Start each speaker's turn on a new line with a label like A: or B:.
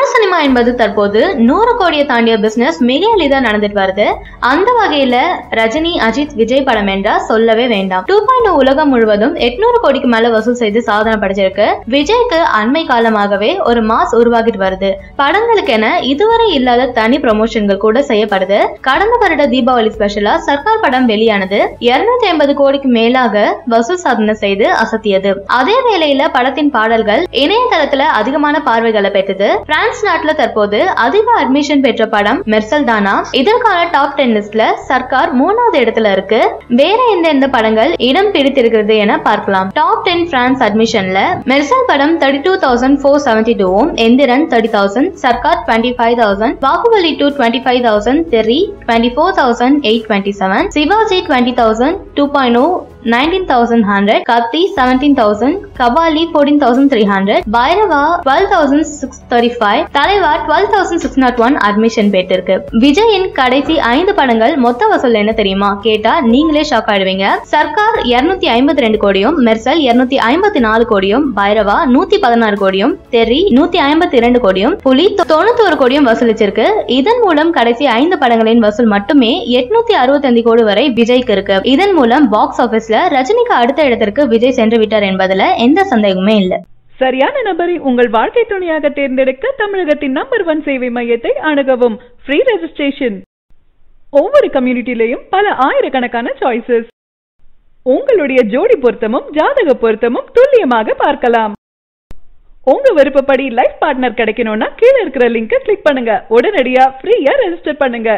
A: Tamil cinema என்பது தற்போது நூறு கோடியை தாண்டிய பிசினஸ் மிக எளிதா நடந்துட்டு வருது. அந்த வகையில ரஜினி அஜித் விஜய் படம் என்றா சொல்லவே வேண்டாம். டூ பாயிண்ட் உலகம் முழுவதும் எட்நூறு கோடிக்கு மேல வசூல் செய்து சாதனை படைச்சிருக்கு. விஜய்க்கு அண்மை காலமாகவே ஒரு மாஸ் உருவாகிட்டு வருது. படங்களுக்கென இதுவரை இல்லாத தனி ப்ரமோஷன்கள் கூட செய்யப்படுது. கடந்த வருட தீபாவளி ஸ்பெஷலா சர்க்கார் படம் வெளியானது இருநூத்தி ஐம்பது கோடிக்கு மேலாக வசூல் சாதனை செய்து அசத்தியது. அதே வேளையில படத்தின் பாடல்கள் இணையதளத்துல அதிகமான பார்வைகளை பெற்றது. பிரான்ஸ் நாட்டுல தற்போது அதிக அட்மிஷன் பெற்ற படம் மெர்சல் தானா இதற்கான டாப் டென் லிஸ்ட்ல சர்க்கார் மூணாவது இடத்துல இருக்கு. வேற எந்தெந்த படங்கள் இடம் பிடித்திருக்கிறது என பார்க்கலாம். டாப் டென் பிரான்ஸ் அட்மிஷன்ல மெர்சல் படம் thirty two thousand four seventy டூவும் Enthiran thirty thousand Sarkar twenty five thousand Baahubali two twenty five thousand Theri twenty four thousand eight twenty seven Sivaji twenty thousand two point nineteen thousand hundred Kaththi seventeen thousand Kabali thousand three hundred Bairavaa twelve thousand six thirty five Thalaivaa twelve thousand six not one admission பெற்றிருக்கு. விஜயின் கடைசி ஐந்து படங்கள் மொத்த வசூல் என்ன தெரியுமா? கேட்டா நீங்களே ஷாக் ஆயிடுவீங்க. சர்க்கார் இருநூத்தி ஐம்பத்தி ரெண்டு கோடியும் மெர்சல் இருநூத்தி ஐம்பத்தி நாலு கோடியும் பைரவா நூத்தி பதினாறு கோடியும் தெரி நூத்தி ஐம்பத்தி இரண்டு கோடியும் புலி தொண்ணூத்தோரு கோடியும் வசூலிச்சிருக்கு. இதன் மூலம் கடைசி ஐந்து படங்களின் வசூல் மட்டுமே எட்நூத்தி அறுபத்தி கோடி வரை விஜய்க்கு இருக்கு. இதன் மூலம் பாக்ஸ் ஆபீஸ் ஆபீஸ்ல ரஜினிக்கு அடுத்த இடத்திற்கு விஜய் சென்று விட்டார் என்பதுல எந்த சந்தேகமே இல்ல.
B: சரியான நபரை உங்கள் வாழ்க்கை துணையாக தேர்ந்தெடுக்க தமிழகத்தின் நம்பர் ஒன் சேவை மையத்தை அணுகவும். ஃப்ரீ ரெஜிஸ்ட்ரேஷன் ஒவ்வொரு கம்யூனிட்டிலையும் பல ஆயிரக்கணக்கான சாய்ஸஸ் உங்களுடைய ஜோடி பொருத்தமும் ஜாதக பொருத்தமும் துல்லியமாக பார்க்கலாம். உங்க விருப்பப்படி லைஃப் பார்ட்னர் கிடைக்கணும்னா கீழே இருக்கிற லிங்கை கிளிக் பண்ணுங்க. உடனடியா ஃப்ரீயா ரெஜிஸ்டர் பண்ணுங்க.